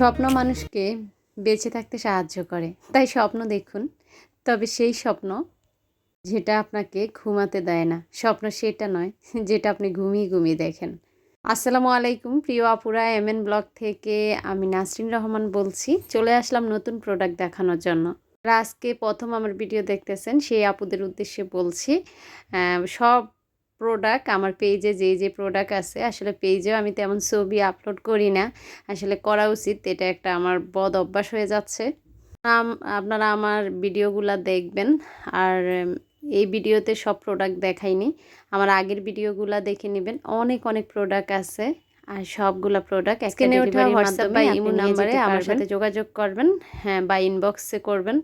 স্বপ্ন মানুষকে বেঁচে থাকতে সাহায্য করে। তাই স্বপ্ন দেখুন, তবে সেই স্বপ্ন যেটা আপনাকে ঘুমাতে দেয় না। স্বপ্ন সেটা নয়, যেটা আপনি ঘুমিয়ে ঘুমিয়ে দেখেন। আসসালামু আলাইকুম, প্রিয় আপুরা এম এন ব্লগ থেকে আমি নাসরিন রহমান বলছি। চলে আসলাম নতুন প্রোডাক্ট দেখানোর জন্য। আজকে প্রথম আমার ভিডিও দেখতেছেন, সেই আপুদের উদ্দেশ্যে বলছি সব প্রোডাক্ট আমার পেজে যে যে প্রোডাক্ট আছে আসলে পেজেও আমি তেমন ছবি আপলোড করি না। আসলে করা উচিত এটা একটা আমার বদ অভ্যাস হয়ে যাচ্ছে। আপনারা আমার ভিডিওগুলো দেখবেন আর এই ভিডিওতে সব প্রোডাক্ট দেখাইনি আমার আগের ভিডিওগুলো দেখে নেবেন অনেক অনেক প্রোডাক্ট আছে আর সবগুলা প্রোডাক্ট স্ক্রিনে ওঠা হোয়াটসঅ্যাপ বা ইমো নাম্বারে আমার সাথে যোগাযোগ করবেন হ্যাঁ বা ইনবক্সে করবেন।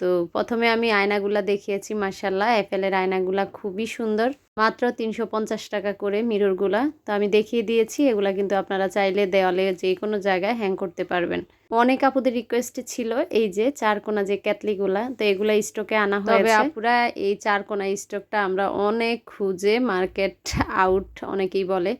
তো প্রথমে আমি আয়নাগুলা দেখিয়েছি মার্শাল্লাহ অ্যাপেলের আয়নাগুলা খুবই সুন্দর। মাত্র তিনশো পঞ্চাশ টাকা করে মিররগুলা তো আমি দেখিয়ে দিয়েছি এগুলা কিন্তু আপনারা চাইলে দেওয়ালে যে কোনো জায়গায় হ্যাং করতে পারবেন। অনেক আপুদের রিকোয়েস্টে ছিল এই যে চারকোনা যে ক্যাটলিগুলা তো এগুলা স্টকে আনা হয়েছে। তবে আপুরা এই চারকোনা স্টকটা আমরা অনেক খুঁজে মার্কেট আউট অনেকেই বলে।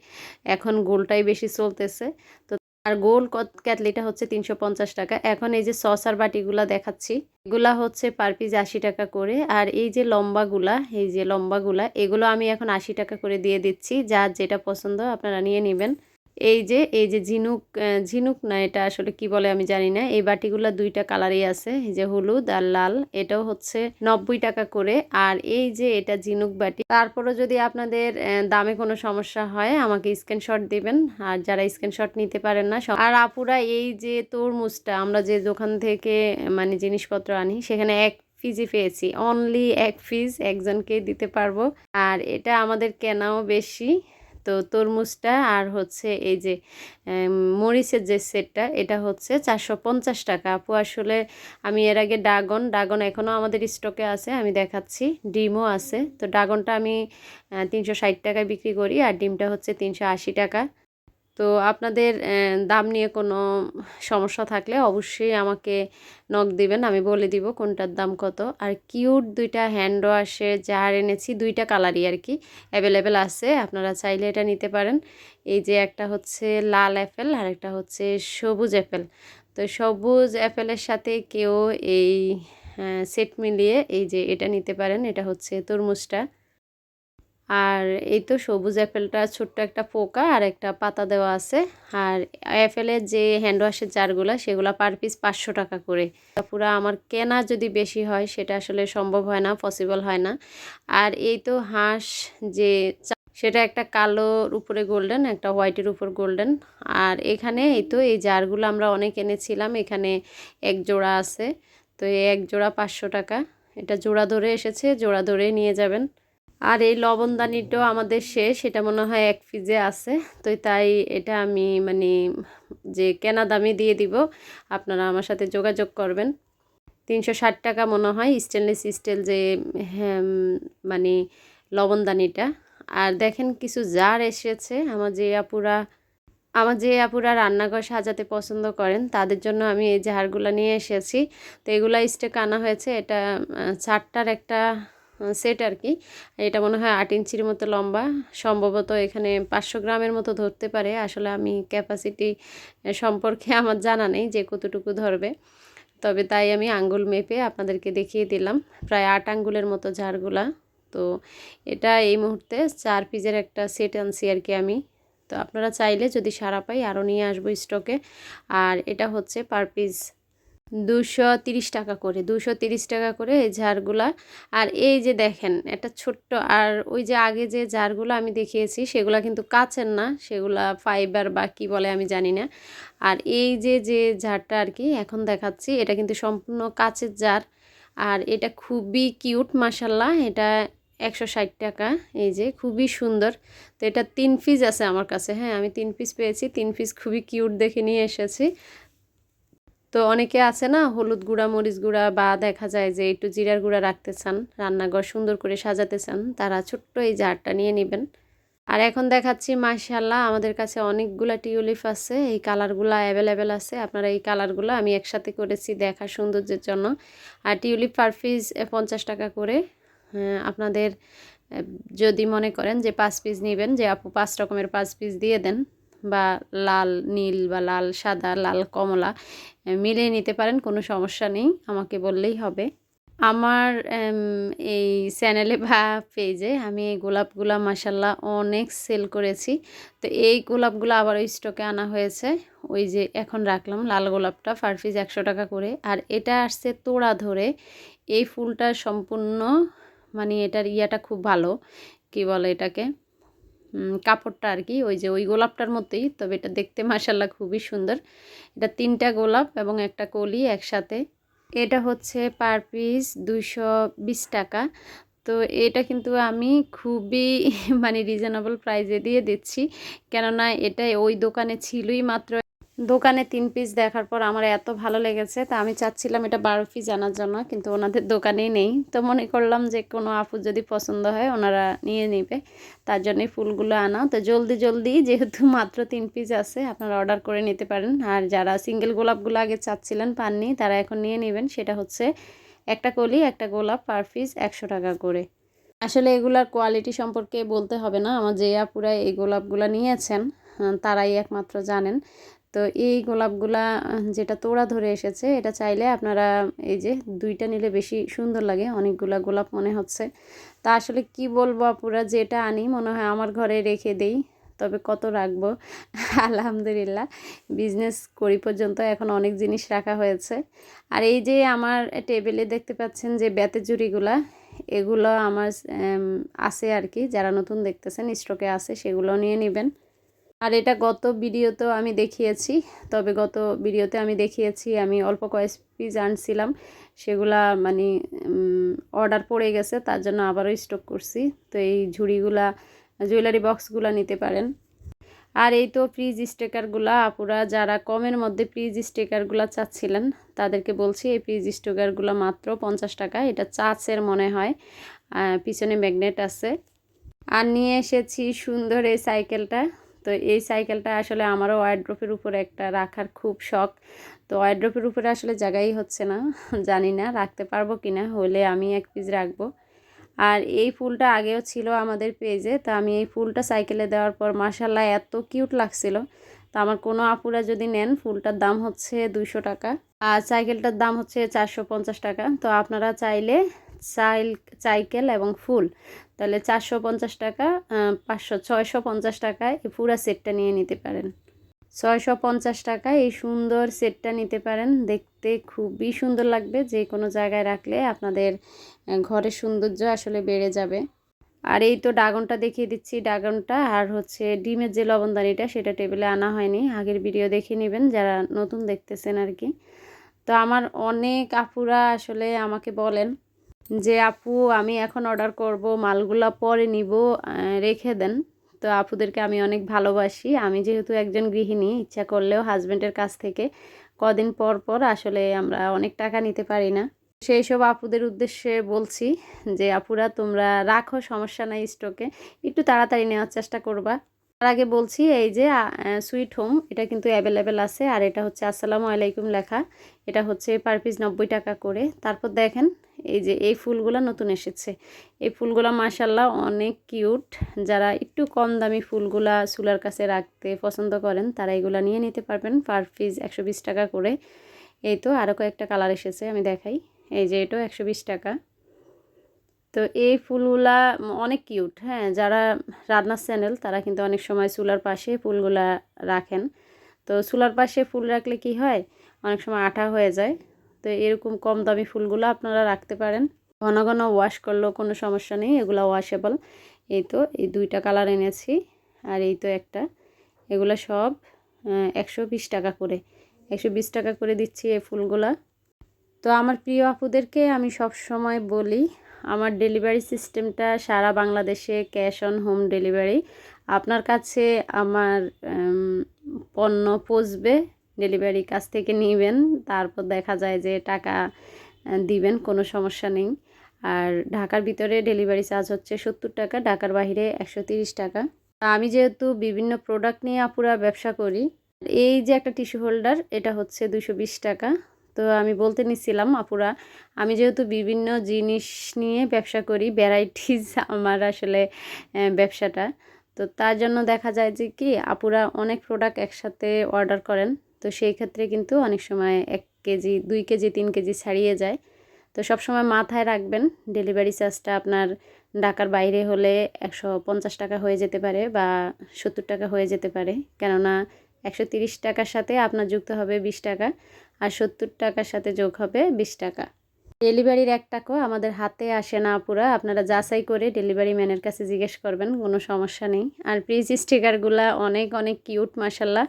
এখন গোলটাই বেশি চলতেছে। তো আর গোল ক্যাটলিটা হচ্ছে তিনশো পঞ্চাশ টাকা। এখন এই যে সসার বাটিগুলা দেখাচ্ছি, এগুলা হচ্ছে পার পিস আশি টাকা করে। আর এই যে লম্বাগুলা, এই যে লম্বাগুলা, এগুলো আমি এখন আশি টাকা করে দিয়ে দিচ্ছি। যার যেটা পছন্দ আপনারা নিয়ে নেবেন। এই যে এই যে ঝিনুক ঝিনুক না এটা আসলে কি বলে আমি জানি না। এই বাটিগুলো দুইটা কালারই আছে, এই যে হলুদ আর লাল। এটাও হচ্ছে নব্বই টাকা করে। আর এই যে এটা ঝিনুক বাটি, তারপরও যদি আপনাদের দামে কোনো সমস্যা হয়, আমাকে স্ক্রিনশট দিবেন। আর যারা স্ক্রিনশট নিতে পারেন না আর আপুরা, এই যে তরমুজটা, আমরা যে দোকান থেকে মানে জিনিসপত্র আনি, সেখানে এক ফিজি পেয়েছি। অনলি এক ফিজ একজনকে দিতে পারব। আর এটা আমাদের কেনাও বেশি। তো তরমুজটা আর হচ্ছে এই যে মরিচের যে সেটটা, এটা হচ্ছে চারশো পঞ্চাশ টাকা। আপু, আসলে আমি এর আগে ড্রাগন ড্রাগন এখনও আমাদের স্টকে আছে, আমি দেখাচ্ছি। ডিমও আছে। তো ড্রাগনটা আমি তিনশো ষাট টাকায় বিক্রি করি, আর ডিমটা হচ্ছে তিনশো আশি টাকা। তো আপনাদের দাম নিয়ে কোনো সমস্যা থাকলে অবশ্যই আমাকে নখ দিবেন, আমি বলে দিব কোনটার দাম কত। আর কিউট দুইটা হ্যান্ড ওয়াশে জার এনেছি, দুইটা কালারই আর কি অ্যাভেলেবেল আছে, আপনারা চাইলে এটা নিতে পারেন। এই যে একটা হচ্ছে লাল অ্যাপেল আর একটা হচ্ছে সবুজ অ্যাপেল তো সবুজ অ্যাপেলের সাথে কেউ এই সেট মিলিয়ে এই যে এটা নিতে পারেন, এটা হচ্ছে তরমুজটা। আর এই তো সবুজ অ্যাপেলটা ছোট্ট একটা পোকা আর একটা পাতা দেওয়া আছে। আর অ্যাপেলের যে হ্যান্ড ওয়াশের জারগুলো, সেগুলো পার পিস পাঁচশো টাকা করে। পুরো আমার কেনা যদি বেশি হয়, সেটা আসলে সম্ভব হয় না পসিবল হয় না। আর এই তো হাঁস যে সেটা একটা কালোর উপরে গোল্ডেন একটা হোয়াইটের উপর গোল্ডেন আর এখানে এই তো এই জারগুলো আমরা অনেক এনেছিলাম, এখানে এক জোড়া আছে। তো এই এক জোড়া পাঁচশো টাকা। এটা জোড়া ধরে এসেছে, জোড়া ধরে নিয়ে যাবেন। আর এই লবণদানিটাও আমাদের শেষ এটা মনে হয় এক ফ্রিজে আছে। তো তাই এটা আমি মানে যে কেনা দামে দিয়ে দিব আপনারা আমার সাথে যোগাযোগ করবেন। তিনশো ষাট টাকা মনে হয় স্টেনলেস স্টিল যে হ্যাঁ, মানে লবণদানিটা আর দেখেন কিছু জার এসেছে আমার যে আপুরা আমার যে আপুরা রান্নাঘর সাজাতে পছন্দ করেন তাদের জন্য আমি এই জারগুলো নিয়ে এসেছি। তো এগুলা স্টেক আনা হয়েছে এটা চারটার একটা সেট আর কি। এটা মনে হয় আট ইঞ্চির মতো লম্বা। সম্ভবত এখানে পাঁচশো গ্রামের মতো ধরতে পারে। আসলে আমি ক্যাপাসিটি সম্পর্কে আমার জানা নেই যে কতটুকু ধরবে। তবে তাই আমি আঙ্গুল মেপে আপনাদেরকে দেখিয়ে দিলাম। প্রায় আট আঙ্গুলের মতো ঝাড়গুলা। তো এটা এই মুহূর্তে চার পিসের একটা সেট আনছি আর কি আমি। তো আপনারা চাইলে যদি সারা পাই আরও নিয়ে আসব স্টকে আর এটা হচ্ছে পার পিস দুশো তিরিশ টাকা করে, দুশো তিরিশ টাকা করে এই ঝাড়গুলা। আর এই যে দেখেন, একটা ছোট্ট, আর ওই যে আগে যে জারগুলো আমি দেখিয়েছি, সেগুলা কিন্তু কাচের না, সেগুলা ফাইবার বা কি বলে আমি জানি না। আর এই যে যে জারটা আর কি, এখন দেখাচ্ছি, এটা কিন্তু সম্পূর্ণ কাচের জার আর এটা খুবই কিউট মাসাল্লাহ এটা একশো ষাট টাকা, এই যে খুবই সুন্দর। তো এটা তিন পিস আছে আমার কাছে হ্যাঁ আমি তিন পিস পেয়েছি, তিন পিস খুবই কিউট দেখে নিয়ে এসেছি। তো অনেকে আছে না হলুদ গুঁড়া মরিচ গুঁড়া বা দেখা যায় যে একটু জিরার গুঁড়া রাখতে চান রান্নাঘর সুন্দর করে সাজাতে চান তারা ছোট্ট এই জারটা নিয়ে নেবেন। আর এখন দেখাচ্ছি মাশাল্লাহ আমাদের কাছে অনেকগুলা টিউলিপ আছে এই কালারগুলো অ্যাভেলেবেল আছে আপনারা এই কালারগুলো আমি একসাথে করেছি দেখা সৌন্দর্যের জন্য। আর টিউলিপ পার পিস পঞ্চাশ টাকা করে। হ্যাঁ, আপনাদের যদি মনে করেন যে পাঁচ পিস নেবেন যে আপু পাঁচ রকমের পাঁচ পিস দিয়ে দেন বা লাল নীল বা লাল সাদা লাল কমলা মিলিয়ে নিতে পারেন, কোনো সমস্যা নেই, আমাকে বললেই হবে। আমার এই চ্যানেলে বা পেজে আমি এই গোলাপগুলা মাসাল্লাহ অনেক সেল করেছি। তো এই গোলাপগুলো আবার ওই স্টকে আনা হয়েছে। ওই যে এখন রাখলাম, লাল গোলাপটা পার পিস একশো টাকা করে। আর এটা আসছে তোড়া ধরে। এই ফুলটা সম্পূর্ণ মানে এটার ইয়াটা খুব ভালো, কি বলে এটাকে? কাপড়টা আর কি, ওই যে ওই গোলাপটার মতোই তবে এটা দেখতে মাসাল্লাহ খুবই সুন্দর। এটা তিনটা গোলাপ এবং একটা কলি একসাথে। এটা হচ্ছে পার পিস দুইশো বিশ টাকা। তো এটা কিন্তু আমি খুবই মানে রিজনেবল প্রাইজে দিয়ে দিচ্ছি। কেননা এটা ওই দোকানে ছিলই মাত্র দোকানে তিন পিস দেখার পর আমার এত ভালো লেগেছে, তা আমি চাচ্ছিলাম এটা বারো পিস আনার জন্য, কিন্তু ওনাদের দোকানেই নেই। তো মনে করলাম যে কোনো আপুর যদি পছন্দ হয়, ওনারা নিয়ে নেবে। তার জন্যই ফুলগুলো আনা তো জলদি জলদি, যেহেতু মাত্র তিন পিস আছে, আপনারা অর্ডার করে নিতে পারেন। আর যারা সিঙ্গেল গোলাপগুলো আগে চাচ্ছিলেন, পাননি, তারা এখন নিয়ে নেবেন। সেটা হচ্ছে একটা কলি, একটা গোলাপ পার পিস একশো টাকা করে। আসলে এগুলার কোয়ালিটি সম্পর্কে বলতে হবে না। আমার যে আপুরা এই গোলাপগুলো নিয়েছেন তারাই একমাত্র জানেন। তো এই গোলাপগুলা যেটা তোড়া ধরে এসেছে, এটা চাইলে আপনারা এই যে দুইটা নিলে বেশি সুন্দর লাগে, অনেকগুলা গোলাপ মনে হচ্ছে। তা আসলে কি বলব আপুরা, যেটা আনি মনে হয় আমার ঘরে রেখে দেই, তবে কত রাখব? আলহামদুলিল্লাহ, বিজনেস করি পর্যন্ত এখন অনেক জিনিস রাখা হয়েছে। আর এই যে আমার টেবিলে দেখতে পাচ্ছেন যে বেতের জুড়িগুলা এগুলো আমার আছে আর কি, যারা নতুন দেখতেছেন, স্টকে আছে, সেগুলো নিয়ে নেবেন। আর এটা গত ভিডিওতেও আমি দেখিয়েছি, তবে গত ভিডিওতে আমি দেখিয়েছি, আমি অল্প কয়েক পিস আনছিলাম, সেগুলা মানে অর্ডার পড়ে গেছে, তার জন্য আবারও স্টক করছি, তো এই ঝুড়িগুলা জুয়েলারি বক্সগুলা নিতে পারেন। আর এই তো ফ্রিজ স্টিকারগুলা আপুরা যারা কমের মধ্যে ফ্রিজ স্টিকারগুলো চাচ্ছিলেন, তাদেরকে বলছি, এই ফ্রিজ স্টিকারগুলো মাত্র পঞ্চাশ টাকা, এটা চাচের মনে হয় পিছনে ম্যাগনেট আছে। আর নিয়ে এসেছি সুন্দর এই সাইকেলটা তো এই সাইকেলটা আসলে আমারও ওয়ার্ড্রোপের উপরে একটা রাখার খুব শখ। তো ওয়ার্ড্রোপের উপরে আসলে জায়গাই হচ্ছে না, জানি না রাখতে পারব কি না হলে আমি এক পিস রাখব। আর এই ফুলটা আগেও ছিল আমাদের পেজে তো আমি এই ফুলটা সাইকেলে দেওয়ার পর মাসাল্লাহ এত কিউট লাগছিল। তো আমার কোনো আপুরা যদি নেন, ফুলটার দাম হচ্ছে দুশো টাকা, আর সাইকেলটার দাম হচ্ছে চারশো পঞ্চাশ টাকা। তো আপনারা চাইলে সাইল সাইকেল এবং ফুল। তাহলে চারশো পঞ্চাশ টাকা পাঁচশো, ছয়শো পঞ্চাশ টাকায় এই পুরো সেটটা নিয়ে নিতে পারেন। ছয়শো পঞ্চাশ টাকায় এই সুন্দর সেটটা নিতে পারেন। দেখতে খুবই সুন্দর লাগবে। যে কোনো জায়গায় রাখলে আপনাদের ঘরের সৌন্দর্য আসলে বেড়ে যাবে। আর এই তো ড্রাগনটা দেখিয়ে দিচ্ছি। ড্রাগনটা আর হচ্ছে ডিমের যে লবণদানিটা, সেটা টেবিলে আনা হয়নি। আগের ভিডিও দেখে নেবেন যারা নতুন দেখতেছেন আর কি। তো আমার অনেক আপুরা আসলে আমাকে বলেন যে, আপু, আমি এখন অর্ডার করব, মালগুলা পরে নিব রেখে দেন। তো আপুদেরকে আমি অনেক ভালোবাসি। আমি যেহেতু একজন গৃহিণী, ইচ্ছা করলেও হাজব্যান্ডের কাছ থেকে কদিন পর পর আসলে আমরা অনেক টাকা নিতে পারি না। সেই সব আপুদের উদ্দেশ্যে বলছি যে, আপুরা, তোমরা রাখো, সমস্যা নাই স্টকে একটু তাড়াতাড়ি নেওয়ার চেষ্টা করবা। তার আগে বলছি, এই যে সুইট হোম এটা কিন্তু অ্যাভেলেবেল আছে। আর এটা হচ্ছে আসসালামু আলাইকুম লেখা। এটা হচ্ছে পার পিস নব্বই টাকা করে। তারপর দেখেন, এই যে, এই ফুলগুলো নতুন এসেছে। এই ফুলগুলো মাসাল্লাহ অনেক কিউট যারা একটু কম দামি ফুলগুলা চুলার কাছে রাখতে পছন্দ করেন, তারা এগুলো নিয়ে নিতে পারবেন পার পিস একশো বিশ টাকা করে। এই তো আরও কয়েকটা কালার এসেছে, আমি দেখাই। এই যে, এটাও একশো বিশ টাকা। তো এই ফুলগুলা অনেক কিউট হ্যাঁ? যারা রান্নার চ্যানেল, তারা কিন্তু অনেক সময় চুলার পাশে ফুলগুলা রাখেন। তো চুলার পাশে ফুল রাখলে কি হয়? অনেক সময় আঠা হয়ে যায়। তো এরকম কম দামি ফুলগুলো আপনারা রাখতে পারেন। ঘন ঘন ওয়াশ করলেও কোনো সমস্যা নেই, এগুলো ওয়াশেবল এই তো, এই দুইটা কালার এনেছি, আর এই তো একটা। এগুলো সব একশো বিশ টাকা করে। একশো বিশ টাকা করে দিচ্ছি এই ফুলগুলা। তো আমার প্রিয় আপুদেরকে আমি সব সময় বলি আমার ডেলিভারি সিস্টেমটা সারা বাংলাদেশে ক্যাশ অন হোম ডেলিভারি। আপনার কাছে আমার পণ্য পৌঁছবে, ডেলিভারি কাছ থেকে নেবেন, তারপর দেখা যায় যে টাকা দিবেন, কোনো সমস্যা নেই। আর ঢাকার ভিতরে ডেলিভারি চার্জ হচ্ছে সত্তর টাকা, ঢাকার বাইরে একশো তিরিশ টাকা। আমি যেহেতু বিভিন্ন প্রোডাক্ট নিয়ে আপুরা ব্যবসা করি, এই যে একটা টিস্যু হোল্ডার, এটা হচ্ছে দুশো বিশ টাকা। তো আমি বলতে নিছিলাম, আপুরা, আমি যেহেতু বিভিন্ন জিনিস নিয়ে ব্যবসা করি, ভ্যারাইটিস আমার আসলে ব্যবসাটা, তো তার জন্য দেখা যায় যে কি, আপুরা অনেক প্রোডাক্ট একসাথে অর্ডার করেন, তো সেই ক্ষেত্রে কিন্তু অনেক সময় এক কেজি, দুই কেজি, তিন কেজি ছাড়িয়ে যায়। তো সব সময় মাথায় রাখবেন ডেলিভারি চার্জটা আপনার ঢাকার বাইরে হলে একশো পঞ্চাশ টাকা হয়ে যেতে পারে বা সত্তর টাকা হয়ে যেতে পারে। কেননা একশো তিরিশ টাকার সাথে আপনার যুক্ত হবে বিশ টাকা। আর সত্তর টাকার সাথে যোগ হবে বিশ টাকা। ডেলিভারির এক টাকাও আমাদের হাতে আসে না পুরা আপনারা যাচাই করে ডেলিভারি ম্যানের কাছে জিজ্ঞেস করবেন, কোনো সমস্যা নেই। আর প্রিজ স্টিকারগুলা অনেক অনেক কিউট মাসাল্লাহ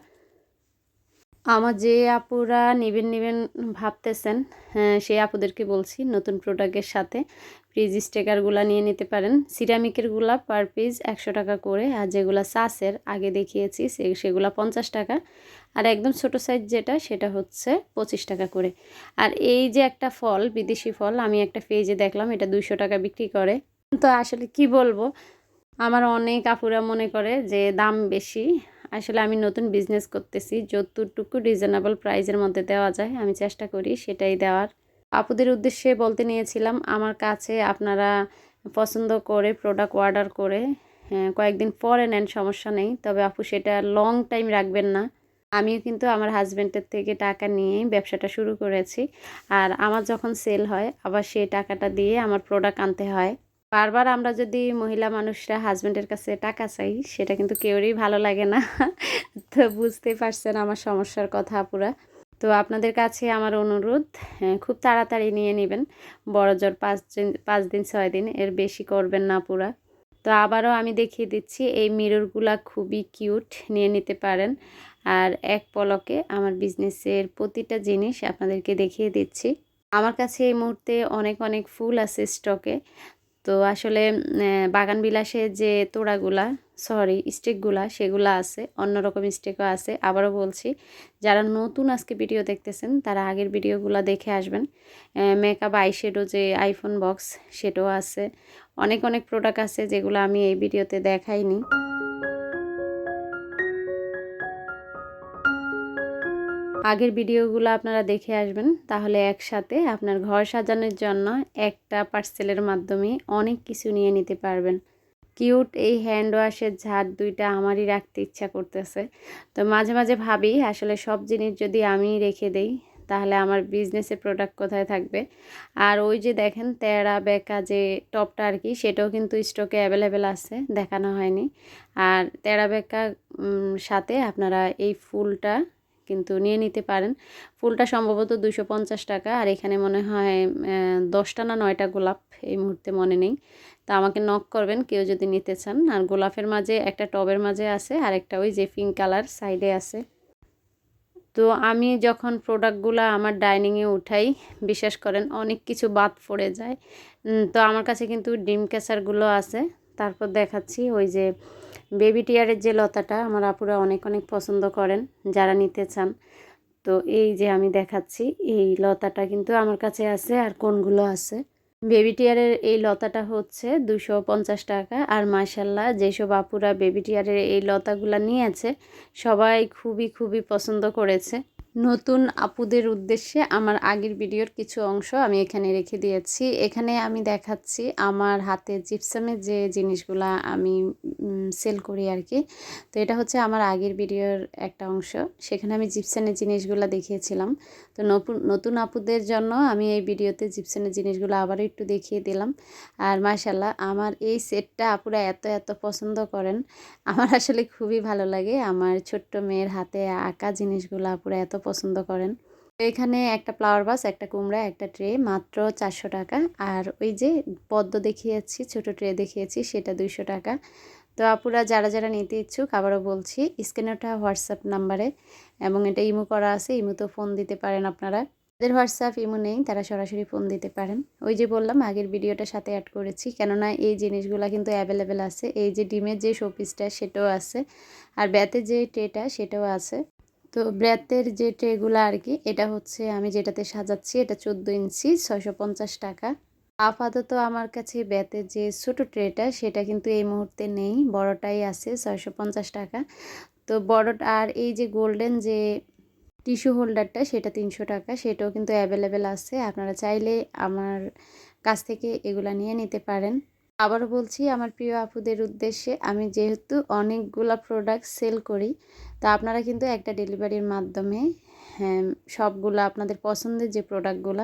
আমার যে আপুরা নেবেন নেবেন ভাবতেছেন হ্যাঁ সেই আপুদেরকে বলছি, নতুন প্রোডাক্টের সাথে ফ্রিজ স্টেকারগুলো নিয়ে নিতে পারেন। সিরামিকেরগুলা পার পিস একশো টাকা করে, আর যেগুলো সাসের আগে দেখিয়েছি সেগুলো পঞ্চাশ টাকা। আর একদম ছোট সাইজ যেটা সেটা হচ্ছে পঁচিশ টাকা করে। আর এই যে একটা ফল বিদেশি ফল আমি একটা পেজে দেখলাম এটা দুইশো টাকা বিক্রি করে। তো আসলে কি বলব আমার অনেক আপুরা মনে করে যে দাম বেশি। আসলে আমি নতুন বিজনেস করতেছি যতটুকু রিজনেবল প্রাইজের মধ্যে দেওয়া যায় আমি চেষ্টা করি সেটাই দেওয়ার। আপুদের উদ্দেশ্যে বলতে নিয়েছিলাম আমার কাছে আপনারা পছন্দ করে প্রোডাক্ট অর্ডার করে হ্যাঁ, কয়েকদিন পরে নেন সমস্যা নেই। তবে আপু সেটা লং টাইম রাখবেন না। আমিও কিন্তু আমার হাজব্যান্ডের থেকে টাকা নিয়ে ব্যবসাটা শুরু করেছি। আর আমার যখন সেল হয় আবার সেই টাকাটা দিয়ে আমার প্রোডাক্ট আনতে হয়। বারবার আমরা যদি মহিলা মানুষরা হাজব্যান্ডের কাছে টাকা চাই সেটা কিন্তু কেউরই ভালো লাগে না। তো বুঝতেই পারছেন আমার সমস্যার কথা পুরা তো আপনাদের কাছে আমার অনুরোধ হ্যাঁ, খুব তাড়াতাড়ি নিয়ে নেবেন। বড় জ্বর পাঁচ দিন পাঁচ দিন ছয় দিন এর বেশি করবেন না পুরা তো আবারও আমি দেখিয়ে দিচ্ছি, এই মিররগুলা খুবই কিউট নিয়ে নিতে পারেন। আর এক পলকে আমার বিজনেসের প্রতিটা জিনিস আপনাদেরকে দেখিয়ে দিচ্ছি। আমার কাছে এই মুহূর্তে অনেক অনেক ফুল আছে স্টকে তো আসলে বাগান বিলাসে যে তোড়াগুলা সরি স্টেকগুলা সেগুলা আছে, অন্যরকম স্টেকও আছে। আবারও বলছি, যারা নতুন আজকে ভিডিও দেখতেছেন, তারা আগের ভিডিওগুলো দেখে আসবেন। মেকআপ আইশেডো যে আইফোন বক্স সেটাও আছে। অনেক অনেক প্রোডাক্ট আছে যেগুলো আমি এই ভিডিওতে দেখাইনি। আগের ভিডিওগুলো আপনারা দেখে আসবেন। তাহলে একসাথে আপনার ঘর সাজানোর জন্য একটা পার্সেলের মাধ্যমে অনেক কিছু নিয়ে নিতে পারবেন। কিউট এই হ্যান্ড ওয়াশের ঝাড় দুইটা আমারই রাখতে ইচ্ছা করতেছে। তো মাঝে মাঝে ভাবি, আসলে সব জিনিস যদি আমি রেখে দেই, তাহলে আমার বিজনেসের প্রোডাক্ট কোথায় থাকবে? আর ওই যে দেখেন তেরা বেকা যে টপটা আর কি, সেটাও কিন্তু স্টকে অ্যাভেলেবেল আছে, দেখানো হয়নি। আর তেরা বেকা সাথে আপনারা এই ফুলটা কিন্তু নিয়ে নিতে পারেন। ফুলটা সম্ভবত দুশো পঞ্চাশ টাকা, আর এখানে মনে হয় দশটা না নয়টা গোলাপ এই মুহূর্তে মনে নেই। তা আমাকে নক করবেন, কেউ যদি নিতে চান। আর গোলাপের মাঝে একটা টবের মাঝে আছে, আর একটা ওই যে পিঙ্ক কালার সাইডে আছে। তো আমি যখন প্রোডাক্টগুলো আমার ডাইনিংয়ে উঠাই, বিশ্বাস করেন অনেক কিছু বাদ পড়ে যায়। তো আমার কাছে কিন্তু ডিম ক্যাচারগুলো আছে। তারপর দেখাচ্ছি ওই যে বেবি টিয়ারের যে লতাটা আমার আপুরা অনেক অনেক পছন্দ করেন, যারা নিতে চান। তো এই যে আমি দেখাচ্ছি, এই লতাটা কিন্তু আমার কাছে আছে আর কোনগুলো আছে? বেবি টিয়ারের এই লতাটা হচ্ছে দুশো পঞ্চাশ টাকা আর মাসাল্লাহ যেসব আপুরা বেবি টিয়ারের এই লতাগুলো নিয়েছে, সবাই খুবই খুবই পছন্দ করেছে। নতুন আপুদের উদ্দেশ্যে আমার আগের ভিডিওর কিছু অংশ আমি এখানে রেখে দিয়েছি। এখানে আমি দেখাচ্ছি আমার হাতে জিপসামের যে জিনিসগুলা আমি সেল করি আর কি তো এটা হচ্ছে আমার আগের ভিডিওর একটা অংশ। সেখানে আমি জিপসানের জিনিসগুলো দেখিয়েছিলাম। তো নতুন আপুদের জন্য আমি এই ভিডিওতে জিপসানের জিনিসগুলো আবারও একটু দেখিয়ে দিলাম। আর মাশাল্লাহ আমার এই সেটটা আপুরা এত এত পছন্দ করেন। আমার আসলে খুবই ভালো লাগে। আমার ছোট্ট মেয়ের হাতে আঁকা জিনিসগুলো আপুরা এত পছন্দ করেন। এখানে একটা ফ্লাওয়ার বাস একটা কুমড়া, একটা ট্রে মাত্র চারশো টাকা। আর ওই যে পদ্ম দেখিয়েছি, ছোট ট্রে দেখিয়েছি, সেটা দুইশো টাকা। তো আপুরা যারা যারা নিতে ইচ্ছুক, আবারও বলছি স্ক্রিনেটা হোয়াটসঅ্যাপ নাম্বারে এবং এটা ইমো করা আছে, ইমোতেও ফোন দিতে পারেন আপনারা। যাদের হোয়াটসঅ্যাপ ইমো নেই, তারা সরাসরি ফোন দিতে পারেন। ওই যে বললাম, আগের ভিডিওটার সাথে অ্যাড করেছি, কেননা এই জিনিসগুলো কিন্তু অ্যাভেলেবেল আছে। এই যে ডিমের যে শোপিসটা সেটাও আছে। আর ব্যাতের যে ট্রেটা সেটাও আছে। তো ব্রেথের যে ট্রেগুলো আর কি এটা হচ্ছে আমি যেটাতে সাজাচ্ছি, এটা চোদ্দ ইঞ্চি, ছয়শো পঞ্চাশ টাকা। আপাতত আমার কাছে ব্যাতের যে ছোটো ট্রেটা, সেটা কিন্তু এই মুহূর্তে নেই, বড়টাই আছে, ছয়শো পঞ্চাশ টাকা। তো বড়, আর এই যে গোল্ডেন যে টিস্যু হোল্ডারটা, সেটা তিনশো টাকা, সেটাও কিন্তু অ্যাভেলেবেল আছে। আপনারা চাইলে আমার কাছ থেকে এগুলা নিয়ে নিতে পারেন। আবারও বলছি, আমার প্রিয় আপুদের উদ্দেশ্যে আমি যেহেতু অনেকগুলা প্রোডাক্ট সেল করি, তা আপনারা কিন্তু একটা ডেলিভারির মাধ্যমে হ্যাঁ সবগুলো আপনাদের পছন্দের যে প্রোডাক্টগুলো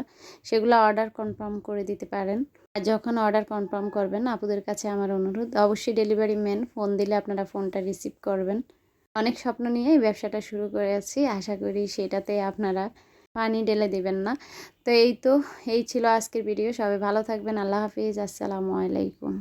সেগুলো অর্ডার কনফার্ম করে দিতে পারেন। আর যখন অর্ডার কনফার্ম করবেন, আপুদের কাছে আমার অনুরোধ, অবশ্যই ডেলিভারি ম্যান ফোন দিলে আপনারা ফোনটা রিসিভ করবেন। অনেক স্বপ্ন নিয়ে এই ব্যবসাটা শুরু করেছি, আশা করি সেটাতে আপনারা পানি ঢেলে দিবেন না। তো এই তো, এই ছিল আজকের ভিডিও সবাই ভালো থাকবেন। আল্লাহ হাফিজ। আসসালামু আলাইকুম।